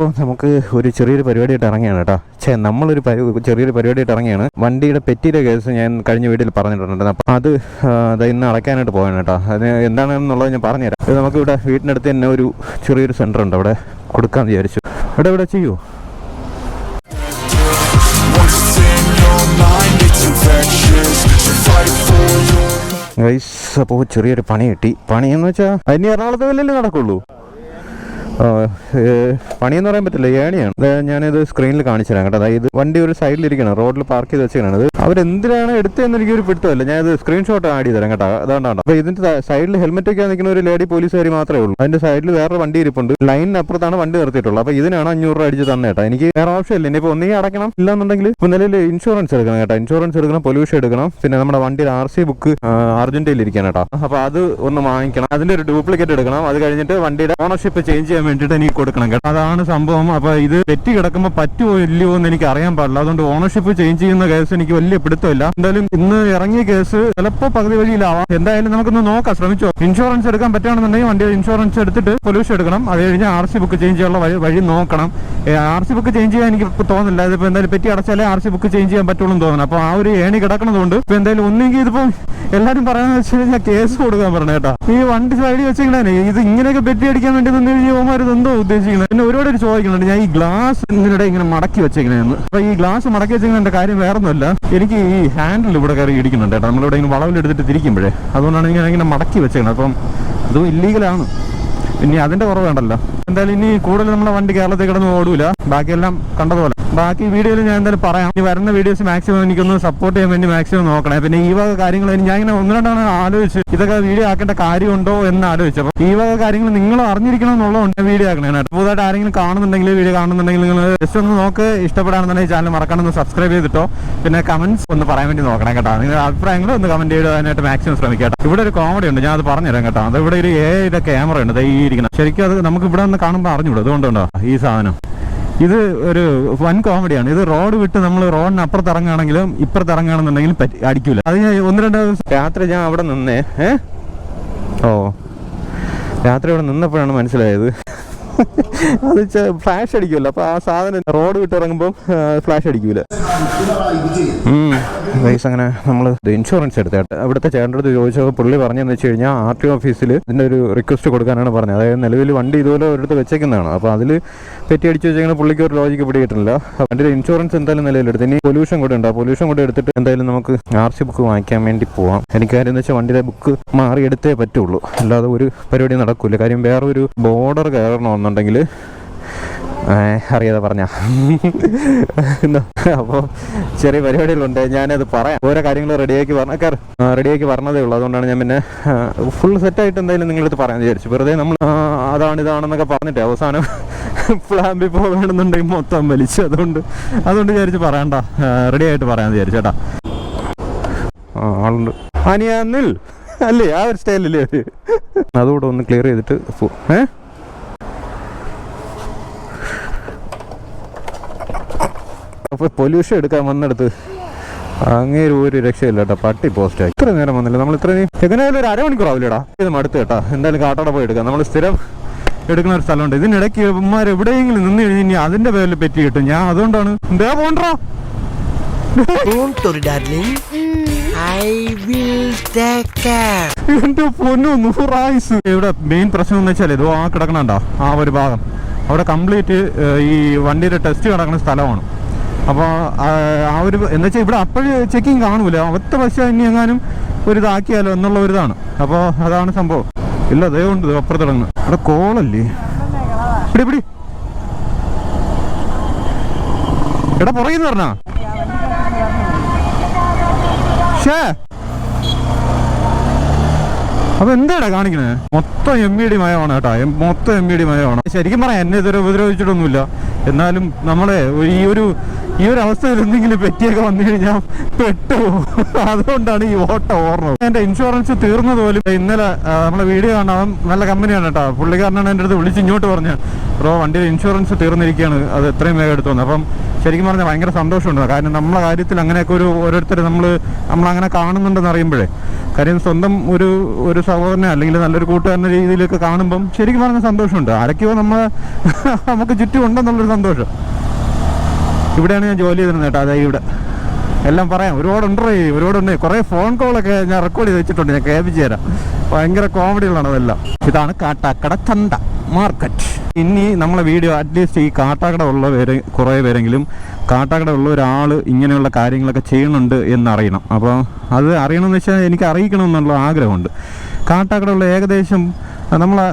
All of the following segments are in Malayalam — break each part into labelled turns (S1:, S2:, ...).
S1: അപ്പോൾ നമുക്ക് ഒരു ചെറിയൊരു പരിപാടിയായിട്ട് ഇറങ്ങിയാണ് കേട്ടോ. ഛേ നമ്മളൊരു ചെറിയൊരു പരിപാടിയായിട്ട് ഇറങ്ങിയാണ് വണ്ടിയുടെ പെറ്റിയുടെ കേസ് ഞാൻ കഴിഞ്ഞ വീട്ടിൽ പറഞ്ഞിട്ടുണ്ട്. അപ്പോൾ അത് ഇന്ന് അടയ്ക്കാനായിട്ട് പോയാണ് കേട്ടോ. അത് എന്താണെന്നുള്ളത് ഞാൻ പറഞ്ഞുതരാം. ഇത് നമുക്കിവിടെ വീട്ടിനടുത്ത് തന്നെ ഒരു ചെറിയൊരു സെന്റർ ഉണ്ട് അവിടെ കൊടുക്കാമെന്ന് വിചാരിച്ചു. ഇവിടെ ഇവിടെ ചെയ്യൂ? ഗൈസ് അപ്പോൾ ചെറിയൊരു പണി കിട്ടി. പണിയെന്ന് വെച്ചാൽ അതിന് എറണാകുളത്ത് വല്ലല്ലേ നടക്കുള്ളൂ. പണിയെന്ന് പറയാൻ പറ്റില്ല ഏണിയാണ്. ഞാനിത് സ്ക്രീനിൽ കാണിച്ചു തരാം കേട്ടോ. അതായത് വണ്ടി ഒരു സൈഡിൽ ഇരിക്കണം റോഡിൽ പാർക്ക് ചെയ്ത് വെച്ചിരിക്കണം അത് അവരെന്തിനാണ് എടുത്തതെന്ന് എനിക്കൊരു പിടുത്തമല്ല. ഞാനത് സ്ക്രീൻഷോട്ട് ആഡ് ചെയ്ത് തരാം കേട്ടോ. അതുകൊണ്ടാണ് അപ്പോൾ ഇതിന്റെ സൈഡിൽ ഹെൽമെറ്റ് ഒക്കെ നിൽക്കുന്ന ഒരു ലേഡി പോലീസുകാരി മാത്രമേ ഉള്ളൂ. അതിന്റെ സൈഡിൽ വേറെ വണ്ടി ഇരിപ്പുണ്ട്. ലൈനിന് അപ്പുറത്താണ് വണ്ടി നിർത്തിയിട്ടുള്ളത്. അപ്പോൾ ഇതിനാണ് അഞ്ഞൂറ് രൂപ അടിച്ച് തന്നെ കേട്ടോ. എനിക്ക് വേറെ ഓപ്ഷൻ ഇല്ല ഇനിയിപ്പോൾ അടക്കണം അടയ്ക്കണം ഇല്ലാന്നുണ്ടെങ്കിൽ ഇപ്പോൾ നിലവിൽ ഇൻഷുറൻസ് എടുക്കണം കേട്ടോ. ഇൻഷുറൻസ് എടുക്കണം പൊല്യൂഷൻ എടുക്കണം. പിന്നെ നമ്മുടെ വണ്ടിയുടെ ആർ സി ബുക്ക് അർജന്റയിൽ ഇരിക്കണം കേട്ടോ. അപ്പോൾ അത് ഒന്ന് വാങ്ങിക്കണം. അതിന്റെ ഒരു ഡ്യൂപ്ലിക്കേറ്റ് എടുക്കണം. അത് കഴിഞ്ഞിട്ട് വണ്ടിയുടെ ഓണർഷിപ്പ് ചേഞ്ച് ചെയ്യാൻ വേണ്ടിയിട്ട് എനിക്ക് കൊടുക്കണം കേട്ടോ. അതാണ് സംഭവം. അപ്പോൾ ഇത് തെറ്റി കിടക്കുമ്പോൾ പറ്റുമോ ഇല്ലയോ എന്ന് എനിക്ക് അറിയാൻ പാടില്ല. അതുകൊണ്ട് ഓണർഷിപ്പ് ചേഞ്ച് ചെയ്യുന്ന കേസ് എനിക്ക് വലിയ പിടുത്തമില്ല. എന്തായാലും ഇന്ന് ഇറങ്ങിയ കേസ് ചിലപ്പോൾ പകുതി വഴിയിലാവാം. എന്തായാലും നമുക്കൊന്ന് നോക്കാം. ശ്രമിച്ചോ. ഇൻഷുറൻസ് എടുക്കാൻ പറ്റുകയാണെന്നുണ്ടെങ്കിൽ വണ്ടിയുടെ ഇൻഷുറൻസ് എടുത്തിട്ട് പൊല്യൂഷൻ എടുക്കണം. അത് കഴിഞ്ഞ് ആർ സി ബുക്ക് ചേഞ്ച് ചെയ്യാനുള്ള വഴി നോക്കണം. ആർ സി ബുക്ക് ചേഞ്ച് ചെയ്യാൻ എനിക്ക് ഇപ്പൊ തോന്നുന്നില്ല. ഇതിപ്പോ എന്തായാലും പെറ്റി അടച്ചാലേ ആർ സി ബുക്ക് ചേഞ്ച് ചെയ്യാൻ പറ്റുള്ളൂ എന്ന് തോന്നുന്നു. അപ്പോൾ ആ ഒരു ഏണി കിടക്കണതുകൊണ്ട് ഇപ്പൊ എന്തായാലും ഒന്നെങ്കിൽ ഇതിപ്പോ എല്ലാരും പറയാന്ന് വെച്ച് കഴിഞ്ഞാൽ കേസ് കൊടുക്കാൻ പറഞ്ഞു കേട്ടോ. ഈ വണ്ടി സൈഡിൽ വെച്ചിങ്ങനെ ഇത് ഇങ്ങനെയൊക്കെ പെറ്റി അടിക്കാൻ വേണ്ടി നിന്ന് ഓമാർ എന്തോ ഉദ്ദേശിക്കുന്നത് പിന്നെ ഒരുപാട് ഒരു ചോദിക്കുന്നുണ്ട് ഞാൻ ഈ ഗ്ലാസ് ഇതിനിടെ ഇങ്ങനെ മടക്കി വെച്ചേക്കണേന്ന്. അപ്പൊ ഈ ഗ്ലാസ് മടക്കി വെച്ചേക്കുന്നതിന്റെ കാര്യം വേറൊന്നുമല്ല എനിക്ക് ഈ ഹാൻഡിൽ ഇവിടെ കയറി ഇടിക്കുന്നുണ്ട് കേട്ടോ. നമ്മളിവിടെ ഇങ്ങനെ വളവിലെടുത്തിട്ട് തിരിക്കുമ്പോഴേ. അതുകൊണ്ടാണ് ഇങ്ങനെ ഇങ്ങനെ മടക്കി വെച്ചേക്കുന്നത് അപ്പം അതും ഇല്ലീഗലാണ് ഇനി അതിന്റെ കുറവ് വേണ്ടല്ലോ. എന്തായാലും ഇനി കൂടുതൽ നമ്മളെ വണ്ടി കേരളത്തിൽ കിടന്ന് ഓടൂല. ബാക്കിയെല്ലാം കണ്ടതുപോലെ. ബാക്കി വീഡിയോയിൽ ഞാൻ എന്തായാലും പറയാം. ഈ വരുന്ന വീഡിയോസ് മാക്സിമം എനിക്കൊന്ന് സപ്പോർട്ട് ചെയ്യാൻ വേണ്ടി മാക്സിമം നോക്കണേ. പിന്നെ ഈ വക കാര്യങ്ങൾ ഞാൻ ഇങ്ങനെ ഒന്ന് രണ്ടാണ് ആലോചിച്ച് ഇതൊക്കെ വീഡിയോ ആക്കേണ്ട കാര്യമുണ്ടോ എന്ന് ആലോചിച്ചു. അപ്പോൾ ഈ വക കാര്യങ്ങൾ നിങ്ങൾ അറിഞ്ഞിരിക്കണം എന്നുള്ളതുകൊണ്ട് വീഡിയോ ആക്കണേ പുതുതായിട്ട് ആരെങ്കിലും കാണുന്നുണ്ടെങ്കിൽ വീഡിയോ കാണുന്നുണ്ടെങ്കിൽ നിങ്ങൾ ജസ്റ്റ് ഒന്ന് നോക്ക്. ഇഷ്ടപ്പെടാണെന്നുണ്ടെങ്കിൽ ചാനൽ മറക്കണം ഒന്ന് സബ്സ്ക്രൈബ് ചെയ്തിട്ടോ. പിന്നെ കമന്റ്സ് ഒന്ന് പറയാൻ വേണ്ടി നോക്കണം കേട്ടോ. നിങ്ങളുടെ അഭിപ്രായങ്ങൾ ഒന്ന് കമന്റ് ചെയ്താനായിട്ട് മാക്സിമം ശ്രമിക്കാം ഇവിടെ ഒരു കോമഡി ഉണ്ട്. ഞാൻ അത് പറഞ്ഞുതരാം കേട്ടോ. അത് ഇവിടെ ഒരു യുടെ ക്യാമറ ഉണ്ട്. ഈ ഇരിക്കണം ശരിക്കും അത് നമുക്ക് ഇവിടെ നിന്ന് കാണുമ്പോൾ അറിഞ്ഞൂടും. അതുകൊണ്ടുണ്ടോ ഈ സാധനം. ഇത് ഒരു വൻ കോമഡിയാണ് ഇത് റോഡ് വിട്ട് നമ്മൾ റോഡിന് അപ്പുറത്ത് ഇറങ്ങുകയാണെങ്കിലും ഇപ്പുറത്ത് ഇറങ്ങുകയാണെന്നുണ്ടെങ്കിലും അടിക്കൂല. അത് ഒന്ന് രണ്ട് ദിവസം രാത്രി ഞാൻ അവിടെ നിന്നേ. ഓ. രാത്രി അവിടെ നിന്നപ്പോഴാണ് മനസ്സിലായത്. അത് ഫ്ലാഷ് അടിക്കൂല. അപ്പൊ ആ സാധനം റോഡ് വിട്ട് ഇറങ്ങുമ്പോൾ ഫ്ലാഷ് അടിക്കൂല. വൈസ് അങ്ങനെ നമ്മൾ ഇൻഷുറൻസ് എടുത്തിട്ട് അവിടുത്തെ ചേട്ടന്റെ ചോദിച്ചപ്പോൾ പുള്ളി പറഞ്ഞതെന്ന് വെച്ച് കഴിഞ്ഞാൽ ആർ ടി ഓഫീസിൽ ഇതിന്റെ ഒരു റിക്വസ്റ്റ് കൊടുക്കാനാണ് പറഞ്ഞത്. അതായത് നിലവിൽ വണ്ടി ഇതുപോലെ ഒരിടത്ത് വെച്ചേക്കുന്നതാണ്. അപ്പോൾ അതിൽ പെറ്റി അടിച്ച് വെച്ചാൽ പുള്ളിക്ക് ഒരു ലോജിക്ക് പിടിയിട്ടില്ല വണ്ടിയുടെ ഇൻഷുറൻസ് എന്തായാലും നിലയിലെടുത്ത് ഇനി പൊല്യൂഷൻ കൂടെ ഉണ്ട്. ആ പൊല്യൂഷൻ കൂടെ എടുത്തിട്ട് എന്തായാലും നമുക്ക് ആർ സി ബുക്ക് വാങ്ങിക്കാൻ വേണ്ടി പോവാം. എനിക്ക് കാര്യം എന്ന് വെച്ചാൽ വണ്ടിയുടെ ബുക്ക് മാറിയെടുത്തേ പറ്റുള്ളൂ. അല്ലാതെ ഒരു പരിപാടി നടക്കില്ല കാര്യം വേറൊരു ബോർഡർ കയറണമെന്നുണ്ടെങ്കിൽ അറിയാതെ പറഞ്ഞ. അപ്പോൾ ചെറിയ പരിപാടികളുണ്ട്. ഞാനത് പറയാം. ഓരോ കാര്യങ്ങൾ റെഡിയാക്കി പറഞ്ഞ റെഡിയാക്കി പറഞ്ഞതേ ഉള്ളൂ. അതുകൊണ്ടാണ് ഞാൻ പിന്നെ ഫുൾ സെറ്റായിട്ട് എന്തായാലും നിങ്ങളത് പറയാൻ വിചാരിച്ചു. വെറുതെ നമ്മൾ അതാണ് ഇതാണെന്നൊക്കെ പറഞ്ഞിട്ട്. അവസാനം ഫ്ലാമ്പി പോകണമെന്നുണ്ടെങ്കിൽ മൊത്തം വലിച്ചു. അതുകൊണ്ട് അതുകൊണ്ട് വിചാരിച്ച് പറയണ്ട. റെഡി ആയിട്ട് പറയാൻ വിചാരിച്ചു ചേട്ടാ ആ ആളുണ്ട്. അനിയാ അല്ലേ? ആ ഒരു സ്റ്റൈലല്ലേ അവർ അതുകൂടെ ഒന്ന് ക്ലിയർ ചെയ്തിട്ട് പോ- ഏ അപ്പൊ പൊല്യൂഷൻ എടുക്കാൻ വന്നെടുത്ത് അങ്ങേര് ഒരു രക്ഷയില്ല കേട്ടോ പട്ടി പോസ്റ്റ് ഇത്ര നേരം വന്നില്ല? നമ്മൾ ഇത്ര എങ്ങനെയായാലും ഒരു അരമണിക്കൂർ ആവില്ലടാ? ഇത് മടുത്ത് കേട്ടോ. എന്തായാലും കാട്ടോടെ പോയി എടുക്കാം. നമ്മൾ സ്ഥിരം എടുക്കുന്ന ഒരു സ്ഥലമുണ്ട്. ഇതിനിടയ്ക്ക് ഇവന്മാർ എവിടെയെങ്കിലും നിന്ന് കഴിഞ്ഞ് ഇനി അതിന്റെ പേരിൽ പറ്റി കിട്ടും. ഞാൻ അതുകൊണ്ടാണ് എന്താ പോണ്ടോ. എന്റെ പൊന്നു നൂറായുസ് ഇവിടെ മെയിൻ പ്രശ്നം എന്ന് വെച്ചാൽ ഇതോ ആ കിടക്കണണ്ട ആ ഒരു ഭാഗം. അവിടെ കംപ്ലീറ്റ് ഈ വണ്ടിയുടെ ടെസ്റ്റ് കിടക്കുന്ന സ്ഥലമാണ്. അപ്പോൾ ആ ഒരു എന്ന് വെച്ചാൽ ഇവിടെ അപ്പോഴും ചെക്കിങ് കാണൂല. അവത്തെ പക്ഷേ ഇനി എങ്ങാനും ഒരു ഇതാക്കിയാലോ എന്നുള്ള ഒരു ഇതാണ്. അപ്പോൾ അതാണ് സംഭവം. ഇല്ല അതേ ഇത് അവിടെ കോളല്ലേ? ഇവിടെ ഇവിടെ എടാ പുറകിന്ന് പറഞ്ഞാ ഷേ അപ്പൊ എന്താടാ കാണിക്കണേ? മൊത്തം എം ബി ഡി മയമാണ് കേട്ടോ. മൊത്തം എം ബി ഡി മയമാണ്. ശരിക്കും പറയാം എന്നെ ഇതുവരെ ഉപദ്രവിച്ചിട്ടൊന്നുമില്ല. എന്നാലും നമ്മളെ ഈ ഒരു ഈ ഒരു അവസ്ഥയിൽ എന്തെങ്കിലും പറ്റിയൊക്കെ വന്നു കഴിഞ്ഞാൽ പെട്ടു അതുകൊണ്ടാണ് ഈ ഓട്ട ഓർമ്മ എന്റെ ഇൻഷുറൻസ് തീർന്നത് പോലും ഇന്നലെ നമ്മളെ വീഡിയോ കാണാൻ നല്ല കമ്പനിയാണ് കേട്ടോ. പുള്ളിക്കാരനാണ് എന്റെ അടുത്ത് വിളിച്ച് ഇങ്ങോട്ട് പറഞ്ഞു. ബ്രോ വണ്ടിയിൽ ഇൻഷുറൻസ് തീർന്നിരിക്കുകയാണ്. അത് എത്രയും വേഗം എടുത്തു വന്നു. അപ്പം ശരിക്കും പറഞ്ഞാൽ ഭയങ്കര സന്തോഷമുണ്ട്. കാരണം നമ്മളെ കാര്യത്തിൽ അങ്ങനെയൊക്കെ ഒരു ഓരോരുത്തർ നമ്മൾ നമ്മളങ്ങനെ കാണുന്നുണ്ടെന്ന് അറിയുമ്പോഴേ. കാര്യം സ്വന്തം ഒരു ഒരു സഹോദരനെ അല്ലെങ്കിൽ നല്ലൊരു കൂട്ടുകാരന്റെ രീതിയിലൊക്കെ കാണുമ്പം ശരിക്കും പറഞ്ഞാൽ സന്തോഷമുണ്ട്. ആരൊക്കെയോ നമ്മൾ നമുക്ക് ചുറ്റും ഉണ്ടെന്നുള്ളൊരു സന്തോഷം. ഇവിടെയാണ് ഞാൻ ജോലി ചെയ്തിരുന്നത് കേട്ടോ. അതായത് ഇവിടെ. എല്ലാം പറയാം. ഒരുപാട് ഒരുപാടുണ്ട് ഒരുപാട് ഒരുപാടുണ്ട് കുറേ ഫോൺ കോളൊക്കെ ഞാൻ റെക്കോർഡ് ചെയ്ത് വെച്ചിട്ടുണ്ട്. ഞാൻ കേൾപ്പിച്ച് തരാം. ഭയങ്കര കോമഡികളാണ് അതെല്ലാം. ഇതാണ് കാട്ടാക്കട ചന്ത മാർക്കറ്റ് ഇനി നമ്മളെ വീഡിയോ അറ്റ്ലീസ്റ്റ് ഈ കാട്ടാക്കട ഉള്ള പേര് കുറേ പേരെങ്കിലും കാട്ടാക്കട ഉള്ള ഒരാൾ ഇങ്ങനെയുള്ള കാര്യങ്ങളൊക്കെ ചെയ്യുന്നുണ്ട് എന്നറിയണം. അപ്പോൾ അത് അറിയണമെന്ന് വെച്ചാൽ എനിക്ക് അറിയിക്കണം എന്നുള്ള ആഗ്രഹമുണ്ട്. കാട്ടാക്കട ഉള്ള ഏകദേശം നമ്മളെ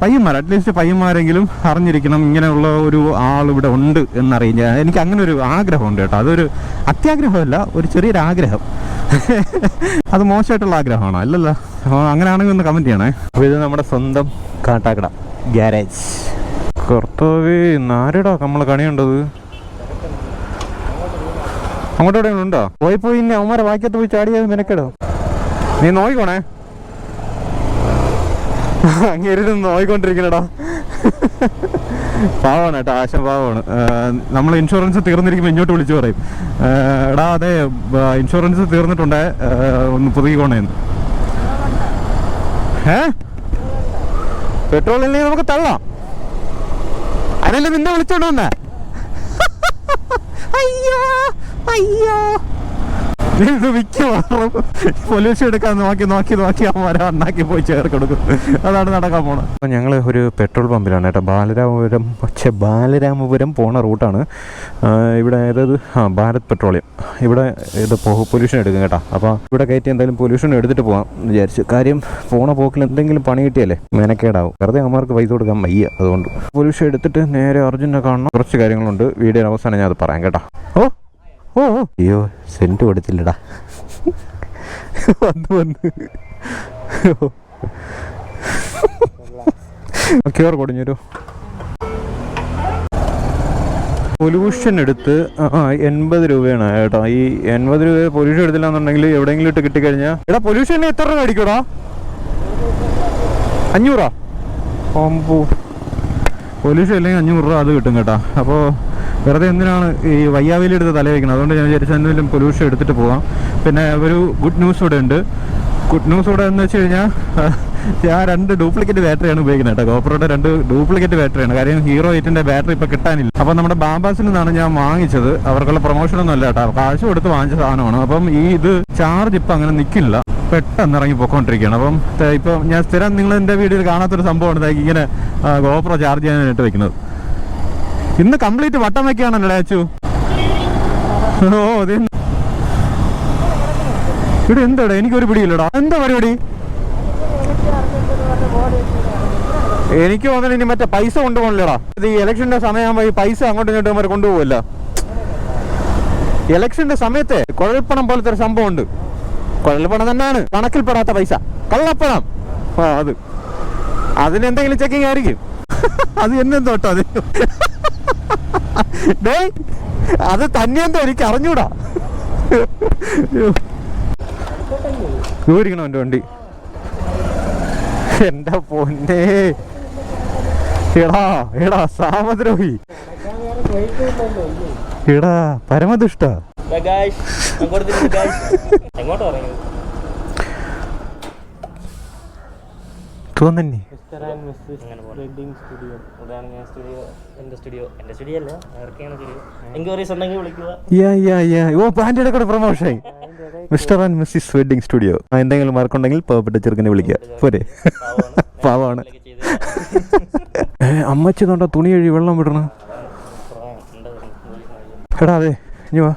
S1: പയ്യന്മാർ അറ്റ്ലീസ്റ്റ് പയ്യന്മാരെങ്കിലും അറിഞ്ഞിരിക്കണം ഇങ്ങനെയുള്ള ഒരു ആൾ ഇവിടെ ഉണ്ട് എന്നറിയില്ല. എനിക്ക് അങ്ങനെ ഒരു ആഗ്രഹമുണ്ട് കേട്ടോ. അതൊരു അത്യാഗ്രഹമല്ല ഒരു ചെറിയൊരു ആഗ്രഹം അത് മോശമായിട്ടുള്ള ആഗ്രഹമാണോ? അല്ലല്ലോ. അപ്പോൾ അങ്ങനെയാണെങ്കിൽ ഒന്ന് കമന്റ് ചെയ്യണേ. അപ്പോൾ ഇത് നമ്മുടെ സ്വന്തം കാട്ടാക്കട ഗ്യാരേജ് കർത്താവേ നാരടാ നമ്മൾ കണിയുണ്ടത്? അങ്ങോട്ട് എവിടെയെങ്കിലും ഉണ്ടോ? പോയി പോയി ഇനി അവന്മാരെ വാക്യത്ത് പോയി ചാടിയത് നിനക്കെടോ. നീ നോയിക്കോണേ അങ്ങേരും നോയിക്കൊണ്ടിരിക്കണടാ. പാവമാണ് കേട്ടോ ആശം പാവമാണ് നമ്മൾ ഇൻഷുറൻസ് തീർന്നിരിക്കുമ്പോൾ ഇങ്ങോട്ട് വിളിച്ചു പറയും. എടാ അതെ ഇൻഷുറൻസ് തീർന്നിട്ടുണ്ട്. ഒന്ന് പുതുക്കിക്കോണേന്ന് ഏ പെട്രോൾ ഇല്ലെങ്കിൽ നമുക്ക് തള്ളാം. അതിനല്ലേ നിന്നെ വിളിച്ചോണ്ട് വന്നേ. അയ്യോ അയ്യോ. മിക്കവാറും പൊല്യൂഷൻ എടുക്കാൻ നോക്കി നോക്കി നോക്കി അവന്മാരെ അണ്ണാക്കി പോയി ചേർക്കെടുക്കും അതാണ് നടക്കാൻ പോണത്. അപ്പോൾ ഞങ്ങൾ ഒരു പെട്രോൾ പമ്പിലാണ് കേട്ടോ. ബാലരാമപുരം പക്ഷേ ബാലരാമപുരം പോണ റൂട്ടാണ്. ഇവിടെ അതായത് ആ ഭാരത് പെട്രോളിയം. ഇവിടെ ഇത് പൊല്യൂഷൻ എടുക്കും കേട്ടോ. അപ്പോൾ ഇവിടെ കയറ്റി എന്തായാലും പൊല്യൂഷൻ എടുത്തിട്ട് പോവാം വിചാരിച്ചു. കാര്യം പോണ പോക്കിൽ എന്തെങ്കിലും പണി കിട്ടിയല്ലേ മേനക്കേടാവും. വെറുതെ അമ്മമാർക്ക് പൈസ കൊടുക്കാൻ വയ്യ അതുകൊണ്ട്. പൊല്യൂഷൻ എടുത്തിട്ട് നേരെ അർജുനെ കാണണം. കുറച്ച് കാര്യങ്ങളുണ്ട്. വീഡിയോ അവസാനം ഞാൻ അത് പറയാം കേട്ടോ. ഓ ഓ. അയ്യോ സെന്റ് കൊടുത്തില്ലടാ. വന്നു വന്ന്. ക്യൂർ കൊടിഞ്ഞൊരു പൊല്യൂഷൻ എടുത്ത് എൺപത് രൂപയാണ് കേട്ടോ. ഈ എൺപത് രൂപ പൊല്യൂഷൻ എടുത്തില്ല എന്നുണ്ടെങ്കിൽ എവിടെയെങ്കിലും ഇട്ട് കിട്ടിക്കഴിഞ്ഞാൽ എടാ പൊല്യൂഷൻ എത്ര രൂപ അടിക്കൂടാ അഞ്ഞൂറാ? ഓമ്പൂ പൊല്യൂഷൻ ഇല്ലെങ്കിൽ അഞ്ഞൂറ് രൂപ അത് കിട്ടും കേട്ടോ. അപ്പോൾ വെറുതെ എന്തിനാണ് ഈ വയ്യാവേലി എടുത്ത് തല വയ്ക്കുന്നത്? അതുകൊണ്ട് ഞാൻ വിചാരിച്ചു എന്തെങ്കിലും പൊല്യൂഷൻ എടുത്തിട്ട് പോവാം. പിന്നെ ഒരു ഗുഡ് ന്യൂസ് ഇവിടെ ഉണ്ട്. ഗുഡ് ന്യൂസ് ഇവിടെ എന്ന് വെച്ച് കഴിഞ്ഞാൽ ഞാൻ രണ്ട് ഡ്യൂപ്ലിക്കേറ്റ് ബാറ്ററിയാണ് ഉപയോഗിക്കുന്നത് കേട്ടോ. ഗോപ്രോയുടെ രണ്ട് ഡ്യൂപ്ലിക്കേറ്റ് ബാറ്ററിയാണ് കാര്യം ഹീറോ എയ്റ്റിന്റെ ബാറ്ററി ഇപ്പോൾ കിട്ടാനില്ല. അപ്പോൾ നമ്മുടെ ബാമ്പാസിൽ നിന്നാണ് ഞാൻ വാങ്ങിച്ചത്. അവർക്കുള്ള പ്രൊമോഷനൊന്നും അല്ല കേട്ടോ. കാശ് കൊടുത്ത് വാങ്ങിച്ച സാധനമാണ്. അപ്പം ഈ ഇത് ചാർജ് ഇപ്പം അങ്ങനെ നിൽക്കില്ല പെട്ടെന്ന് ഇറങ്ങി പോയിക്കൊണ്ടിരിക്കുകയാണ് അപ്പം ഇപ്പം ഞാൻ സ്ഥിരം നിങ്ങൾ എന്റെ വീഡിയോയിൽ കാണാത്തൊരു സംഭവമാണ് ഇങ്ങനെ ഗോപ്രോ ചാർജ് ചെയ്യാനായിട്ട് വെക്കുന്നത്. ഇന്ന് കംപ്ലീറ്റ് വട്ടം വെക്കുകയാണല്ലോ അച്ചു? ഓ ഇവിടെ എന്താടാ? എനിക്കൊരു പിടിയില്ലടാ. എന്താ പരിപാടി? എനിക്ക് തോന്നുന്നു ഇനി മറ്റേ പൈസ കൊണ്ടുപോകണില്ലടാ. ഇത് ഈ ഇലക്ഷന്റെ സമയമാകുമ്പോൾ ഈ പൈസ അങ്ങോട്ടും ഇങ്ങോട്ടും വരെ കൊണ്ടുപോകല്ല ഇലക്ഷന്റെ സമയത്തെ കുഴൽപ്പണം പോലത്തെ ഒരു സംഭവം ഉണ്ട് കുഴൽപ്പണം തന്നെയാണ്. കണക്കിൽപ്പെടാത്ത പൈസ. കള്ളപ്പണം. ആ അത്. അതിനെന്തെങ്കിലും ചെക്കിങ് ആയിരിക്കും. അത് എന്നെന്തോട്ടോ അത്? ഡേ അത് തന്നെയെന്തോ എനിക്ക് അറിഞ്ഞൂടാ. ദൂരിക്കണം എന്റെ വണ്ടി? എന്റെ പൊന്നേ. എടാ എടാ സാമദ്രോഹി. എടാ പരമദുഷ്ട.
S2: തോന്നി
S1: തോന്നന്നെ. Promotion mister and missis wedding studio എന്തെങ്കിലും മാർക്കുണ്ടെങ്കിൽ പാവപ്പെട്ട ചെറുക്കനെ വിളിക്കുക. പോരെ. പാവാണ്. അമ്മച്ചി തൊണ്ട തുണി കഴുകി വെള്ളം വിടണം? എടാ അതെ. ഇനി വാ.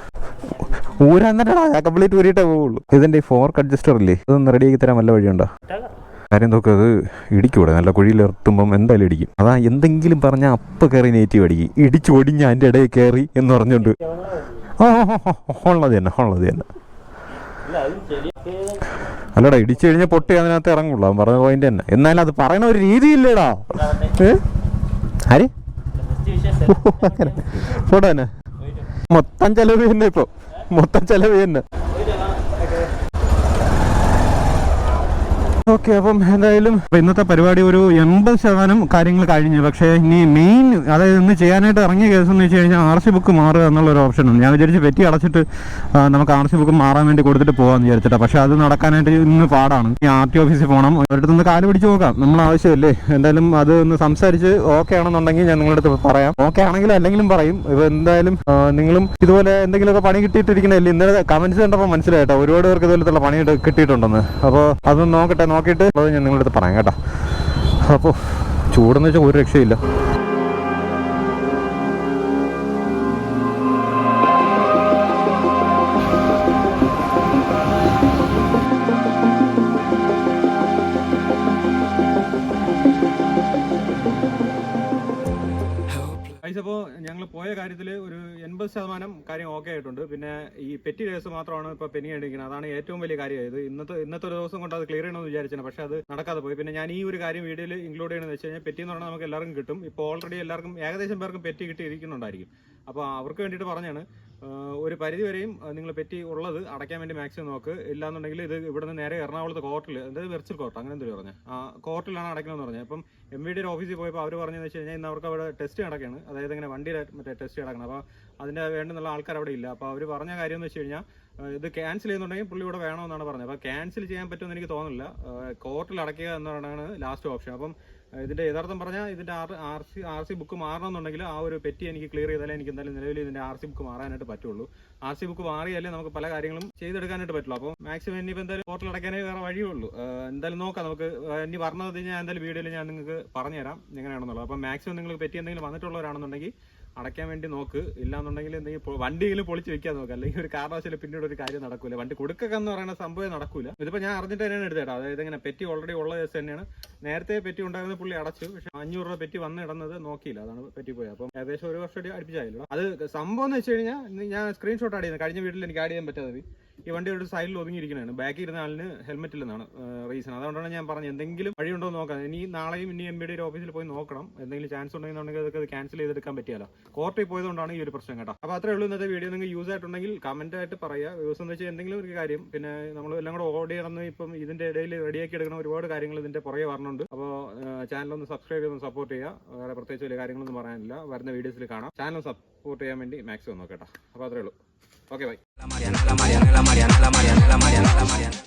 S1: കംപ്ലീറ്റ് ഊരിയിട്ടേ പോവുള്ളൂ. ഇതിന്റെ ഫോർക്ക് അഡ്ജസ്റ്റർ ഇല്ലേ? ഇതൊന്ന് റെഡിയാക്കി തരാൻ വല്ല വഴിയുണ്ടോ? കാര്യം നോക്കുക അത് ഇടിക്കൂടെ? നല്ല കുഴിയിൽ എത്തുമ്പം എന്തായാലും ഇടിക്കും. അതാ എന്തെങ്കിലും പറഞ്ഞ അപ്പം കയറി നേറ്റീവ് അടിക്കും. ഇടിച്ചു ഒടിഞ്ഞ് അതിന്റെ ഇടയിൽ കയറി എന്ന് പറഞ്ഞുകൊണ്ട് ഉള്ളത് തന്നെ ഉള്ളത് തന്നെ. അല്ലടാ ഇടിച്ചു കഴിഞ്ഞ പൊട്ടി അതിനകത്ത് ഇറങ്ങുള്ളൂ. അവൻ പറഞ്ഞ പോയിന്റ് തന്നെ. എന്നാലും അത് പറയണ ഒരു രീതിയില്ലേടാ. ആര്? അങ്ങനെ. മൊത്തം ചെലവ് തന്നെ ഇപ്പൊ. മൊത്തം ചെലവ് തന്നെ. ഓക്കെ അപ്പം എന്തായാലും ഇന്നത്തെ പരിപാടി ഒരു എൺപത് ശതമാനം കാര്യങ്ങൾ കഴിഞ്ഞു. പക്ഷേ ഇനി മെയിൻ അതായത് ഇന്ന് ചെയ്യാനായിട്ട് ഇറങ്ങിയ കേസ് എന്ന് വെച്ച് കഴിഞ്ഞാൽ ആർ സി ബുക്ക് മാറുക എന്നുള്ള ഒരു ഓപ്ഷനും ഞാൻ വിചാരിച്ച് പെറ്റി അടച്ചിട്ട് നമുക്ക് ആർ സി ബുക്ക് മാറാൻ വേണ്ടി കൊടുത്തിട്ട് പോകാമെന്ന് വിചാരിച്ചിട്ട്. പക്ഷേ അത് നടക്കാനായിട്ട് ഇന്ന് പാടാണ്. ഈ ആർ ടി ഓഫീസിൽ പോകണം ഒരിടത്ത് നിന്ന് കാൽ പിടിച്ച് നോക്കാം. നമ്മൾ ആവശ്യമല്ലേ? എന്തായാലും അത് ഒന്ന് സംസാരിച്ച് ഓക്കെ ആണെന്നുണ്ടെങ്കിൽ ഞാൻ നിങ്ങളുടെ അടുത്ത് പറയാം. ഓക്കെ ആണെങ്കിലും അല്ലെങ്കിലും പറയും. ഇപ്പൊ എന്തായാലും നിങ്ങളും ഇതുപോലെ എന്തെങ്കിലുമൊക്കെ പണി കിട്ടിയിട്ടിരിക്കണല്ലേ ഇന്നലെ കമന്റ്സ് കണ്ടപ്പോൾ മനസ്സിലായിട്ടോ ഒരുപാട് പേർക്ക് ഇതുപോലത്തുള്ള പണി കിട്ടി- കിട്ടിയിട്ടുണ്ടെന്ന്. അപ്പോൾ അതൊന്ന് നോക്കട്ടെ. നോക്കിയിട്ട് അത് ഞാൻ നിങ്ങളുടെ അടുത്ത് പറയാം കേട്ടോ. അപ്പോൾ ചൂടെന്ന് വെച്ചാൽ ഒരു രക്ഷയില്ല.
S3: അപ്പോൾ ഞങ്ങൾ പോയ കാര്യത്തിൽ ഒരു എൺപത് ശതമാനം കാര്യം ഓക്കെ ആയിട്ടുണ്ട്. പിന്നെ ഈ പെറ്റി കേസ് മാത്രമാണ് ഇപ്പൊ പെനി അടിക്കുന്നത് അതാണ് ഏറ്റവും വലിയ കാര്യം. ഇത് ഇന്നത്തെ ഇന്നത്തെ ഒരു ദിവസം കൊണ്ട് അത് ക്ലിയർ ചെയ്യണമെന്ന് വിചാരിച്ചാണ്. പക്ഷെ അത് നടക്കാതെ പോയി. പിന്നെ ഞാൻ ഈ ഒരു കാര്യം വീഡിയോയിൽ ഇൻക്ലൂഡ് ചെയ്യണമെന്ന് വെച്ച് കഴിഞ്ഞാൽ പെറ്റി എന്ന് പറഞ്ഞാൽ നമുക്ക് എല്ലാവർക്കും കിട്ടും. ഇപ്പോൾ ഓൾറെഡി എല്ലാവർക്കും ഏകദേശം പേർക്കും പെറ്റി കിട്ടിയിരിക്കുന്നുണ്ടായിരിക്കും. അപ്പോൾ അവർക്ക് വേണ്ടിയിട്ട് പറഞ്ഞാണ് ഒരു പരിധി വരെയും നിങ്ങൾ പെറ്റി ഉള്ളത് അടയ്ക്കാൻ വേണ്ടി മാക്സിമം നോക്ക്. ഇല്ലാന്നുണ്ടെങ്കിൽ ഇത് ഇവിടെ നിന്ന് നേരെ എറണാകുളത്ത് കോർട്ടിൽ അതായത് വെർച്വൽ കോർട്ട് അങ്ങനെ എന്തെങ്കിലും പറഞ്ഞത് ആ കോർട്ടിലാണ് അടയ്ക്കണമെന്ന് പറഞ്ഞത് അപ്പം എം വി ഡിയുടെ ഓഫീസിൽ പോയപ്പോൾ അവർ പറഞ്ഞതെന്ന് വെച്ച് കഴിഞ്ഞാൽ ഇന്ന് അവർക്ക് അവിടെ ടെസ്റ്റ് നടക്കുകയാണ്. അതായത് ഇങ്ങനെ വണ്ടിയുടെ മറ്റേ ടെസ്റ്റ് നടക്കണം അപ്പോൾ അതിന്റെ വേണ്ടുന്നുള്ള ആൾക്കാർ അവിടെ ഇല്ല. അപ്പോൾ അവർ പറഞ്ഞ കാര്യം എന്ന് വെച്ച് കഴിഞ്ഞാൽ ഇത് ക്യാൻസൽ ചെയ്യുന്നുണ്ടെങ്കിൽ പുള്ളി ഇവിടെ വേണമെന്നാണ് പറഞ്ഞത്. അപ്പോൾ ക്യാൻസൽ ചെയ്യാൻ പറ്റുമെന്ന് എനിക്ക് തോന്നുന്നില്ല. കോർട്ടിൽ അടയ്ക്കുക എന്നാണ് ലാസ്റ്റ് ഓപ്ഷൻ അപ്പം ഇതിന്റെ യഥാർത്ഥം പറഞ്ഞാൽ ഇതിന്റെ R R C R C book മാറണമെന്നുണ്ടെങ്കിൽ ആ ഒരു പെറ്റി എനിക്ക് ക്ലിയർ ചെയ്താലേ എനിക്ക് എന്തായാലും നിലവിൽ ഇതിന്റെ ആർ സി ബുക്ക് മാറാനായിട്ട് പറ്റുള്ളൂ. ആർ സി ബുക്ക് മാറിയാലേ നമുക്ക് പല കാര്യങ്ങളും ചെയ്തെടുക്കാനായിട്ട് പറ്റുള്ളൂ. അപ്പോൾ മാക്സിമം ഇനിയിപ്പോൾ എന്തായാലും പോർട്ടൽ അടയ്ക്കാനേ വേറെ വഴിയുള്ളൂ എന്തായാലും നോക്കാം. നമുക്ക് ഇനി പറഞ്ഞത് ഞാൻ എന്തായാലും വീഡിയോയിൽ ഞാൻ നിങ്ങൾക്ക് പറഞ്ഞുതരാം. എങ്ങനെയാണെന്നുള്ളത്. അപ്പോൾ മാക്സിമം നിങ്ങൾക്ക് പെറ്റി എന്തെങ്കിലും വന്നിട്ടുള്ളവരാണെന്നുണ്ടെങ്കിൽ അടയ്ക്കാൻ വേണ്ടി നോക്ക്. ഇല്ലാന്നുണ്ടെങ്കിൽ എന്തെങ്കിലും വണ്ടിയെങ്കിലും പൊളിച്ച് വെക്കാൻ നോക്കുക അല്ലെങ്കിൽ ഒരു കാരണവശാലും പിന്നീട് ഒരു കാര്യം നടക്കൂല. വണ്ടി കൊടുക്കുക എന്ന് പറയുന്ന സംഭവം നടക്കൂല. ഇതിപ്പോ ഞാൻ അറിഞ്ഞിട്ട് തന്നെയാണ് എടുത്തേട്ടാ. അതായത് ഇങ്ങനെ പെറ്റി ഓൾറെഡി ഉള്ള ദിവസം തന്നെയാണ്. നേരത്തെ പെറ്റി ഉണ്ടായിരുന്ന പുള്ളി അടച്ചു. പക്ഷെ അഞ്ഞൂറ് രൂപ പെറ്റി വന്ന് ഇടുന്നത് നോക്കിയില്ല. അതാണ് പെറ്റി പോയത്. അപ്പം ഏകദേശം ഒരു വർഷം അടുപ്പിച്ചായല്ലോ. അത് സംഭവം എന്ന് വെച്ച് കഴിഞ്ഞാൽ ഞാൻ സ്ക്രീൻഷോട്ട് ആഡ് ചെയ്യുന്നത് കഴിഞ്ഞ വീട്ടിൽ എനിക്ക് ആഡ് ചെയ്യാൻ പറ്റാതെ. ഈ വണ്ടി ഒരു സൈഡിൽ ഒതുങ്ങിയിരിക്കുന്നതാണ് ബാക്കിൽ ഇരുന്ന ആളിന് ഹെൽമെറ്റ് ഇല്ലെന്നാണ് റീസൺ അതുകൊണ്ടാണ് ഞാൻ പറഞ്ഞത് എന്തെങ്കിലും വഴിയുണ്ടോ എന്ന് നോക്കാം. ഇനി നാളെയും ഇനി എം ബിയുടെ ഓഫീസിൽ പോയി നോക്കണം. എന്തെങ്കിലും ചാൻസ് ഉണ്ടെങ്കിൽ അതൊക്കെ ക്യാൻസൽ ചെയ്തെടുക്കാൻ പറ്റിയല്ലോ കോർട്ടിൽ പോയതുകൊണ്ടാണ് ഈ ഒരു പ്രശ്നം കേട്ടോ. അപ്പോൾ അത്രേ ഉള്ളൂ ഇന്നത്തെ വീഡിയോ നിങ്ങൾക്ക് യൂസ് ആയിട്ടുണ്ടെങ്കിൽ കമന്റ് ആയിട്ട് പറയുക യൂസ് എന്ന് വെച്ചാൽ എന്തെങ്കിലും ഒരു കാര്യം. പിന്നെ നമ്മൾ എല്ലാം കൂടെ ഓടി നടന്ന് ഇപ്പം ഇതിന്റെ ഇടയിൽ റെഡിയാക്കി എടുക്കുന്ന ഒരുപാട് കാര്യങ്ങൾ ഇതിന്റെ പുറകെ വരണുണ്ട്. അപ്പോൾ ചാനൽ ഒന്ന് സബ്സ്ക്രൈബ് ചെയ്ത് സപ്പോർട്ട് ചെയ്യുക. വേറെ പ്രത്യേകിച്ച് വലിയ കാര്യങ്ങളൊന്നും പറയാനില്ല. വരുന്ന വീഡിയോസിൽ കാണാം. ചാനൽ സപ്പോർട്ട് ചെയ്യാൻ വേണ്ടി മാക്സിമം നോക്കട്ടെ അപ്പോൾ അത്രേ ഉള്ളൂ. Ok, bye. La Mariana, la Mariana, la Mariana, la Mariana, la Mariana, la Mariana.